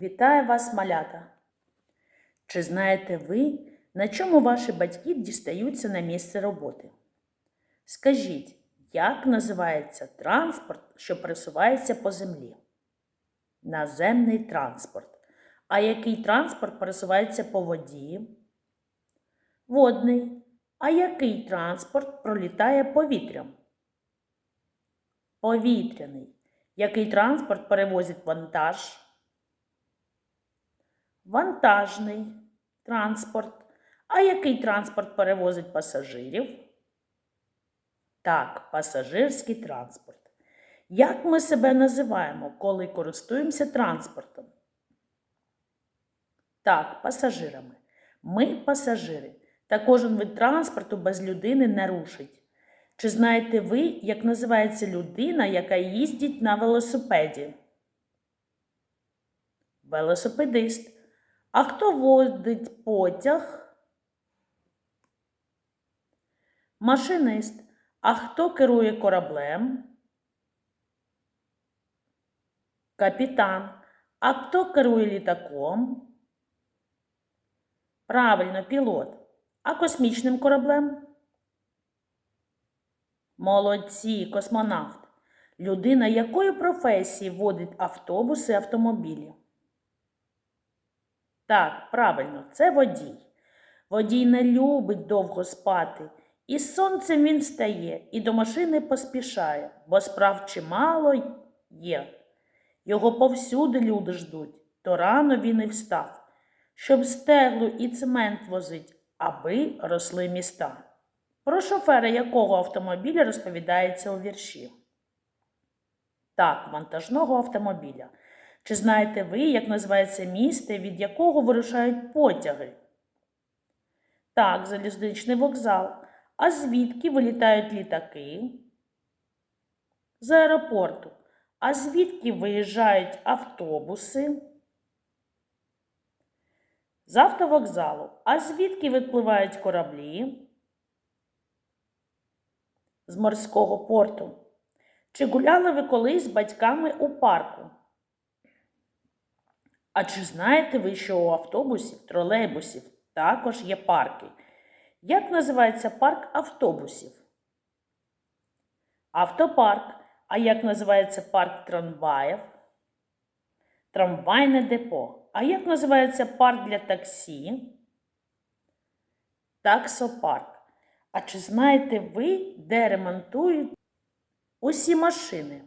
Вітаю вас, малята! Чи знаєте ви, на чому ваші батьки дістаються на місце роботи? Скажіть, як називається транспорт, що пересувається по землі? Наземний транспорт. А який транспорт пересувається по воді? Водний. А який транспорт пролітає повітрям? Повітряний. Який транспорт перевозить вантаж? Вантажний транспорт. А який транспорт перевозить пасажирів? Так, пасажирський транспорт. Як ми себе називаємо, коли користуємося транспортом? Так, пасажирами. Ми пасажири. Та кожен вид транспорту без людини не рушить. Чи знаєте ви, як називається людина, яка їздить на велосипеді? Велосипедист. А хто водить потяг? Машинист. А хто керує кораблем? Капітан. А хто керує літаком? Правильно, пілот. А космічним кораблем? Молодці, космонавт. Людина якої професії водить автобуси автомобілі? Так, правильно, це водій. Водій не любить довго спати. І з сонцем він встає, і до машини поспішає, бо справ чимало є. Його повсюди люди ждуть, то рано він і встав, щоб стеглу і цемент возить, аби росли міста. Про шофера якого автомобіля розповідається у вірші? Так, вантажного автомобіля. Чи знаєте ви, як називається місце, від якого вирушають потяги? Так, залізничний вокзал. А звідки вилітають літаки? З аеропорту. А звідки виїжджають автобуси? З автовокзалу. А звідки випливають кораблі? З морського порту. Чи гуляли ви колись з батьками у парку? А чи знаєте ви, що у автобусів, тролейбусів також є парки? Як називається парк автобусів? Автопарк. А як називається парк трамваїв? Трамвайне депо. А як називається парк для таксі? Таксопарк. А чи знаєте ви, де ремонтують усі машини?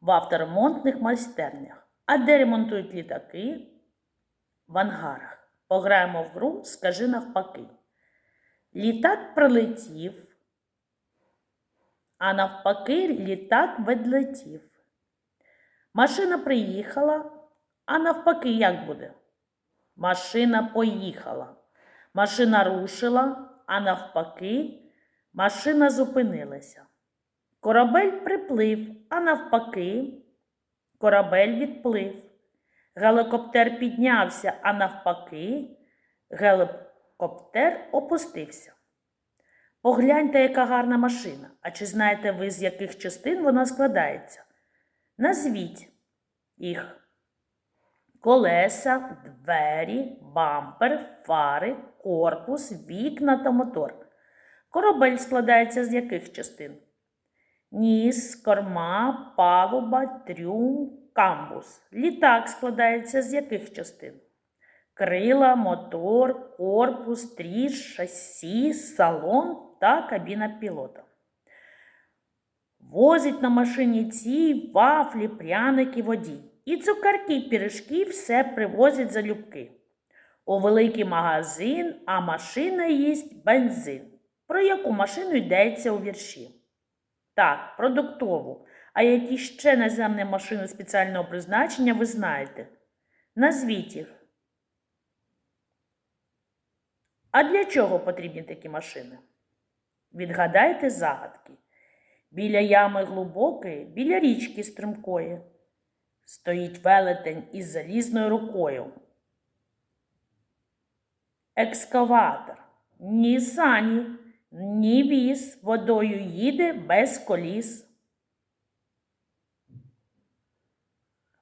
В авторемонтних майстернях. А де ремонтують літаки? В ангарах. Пограємо в гру Скажи навпаки. Літак прилетів, а навпаки, літак відлетів. Машина приїхала, а навпаки, як буде? Машина поїхала. Машина рушила, а навпаки, машина зупинилася. Корабель приплив, а навпаки, корабель відплив. Геликоптер піднявся, а навпаки, геликоптер опустився. Погляньте, яка гарна машина. А чи знаєте ви, з яких частин вона складається? Назвіть їх. Колеса, двері, бампер, фари, корпус, вікна та мотор. Корабель складається з яких частин? Ніс, корма, палуба, трюм, камбус. Літак складається з яких частин? Крила, мотор, корпус, тріс, шасі, салон та кабіна пілота. Возить на машині ці вафлі, пряники, водій. І цукерки, і пірішки все привозять залюбки. У великий магазин, а машина їсть бензин. Про яку машину йдеться у вірші? Так, продуктову. А які ще наземні машини спеціального призначення ви знаєте? Назвіть їх. А для чого потрібні такі машини? Відгадайте загадки. Біля ями глибокої, біля річки стримкої, стоїть велетень із залізною рукою. Екскаватор, ні сані, ні віз водою їде без коліс.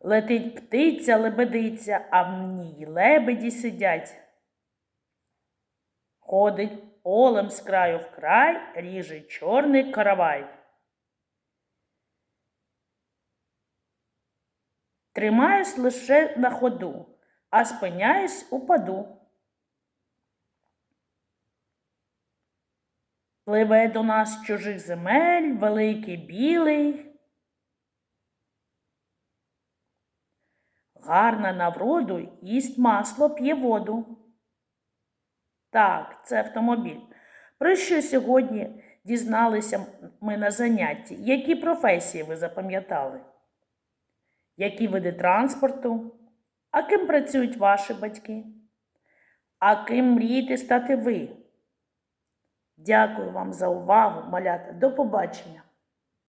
Летить птиця, лебедиця, а в ній лебеді сидять. Ходить полем з краю в край, ріже чорний каравай. Тримаюсь лише на ходу, а спиняюсь упаду. Пливе до нас чужих земель, великий білий. Гарна на вроду, їсть масло, п'є воду. Так, це автомобіль. Про що сьогодні дізналися ми на занятті? Які професії ви запам'ятали? Які види транспорту? А ким працюють ваші батьки? А ким мрієте стати ви? Дякую вам за увагу, малята. До побачення!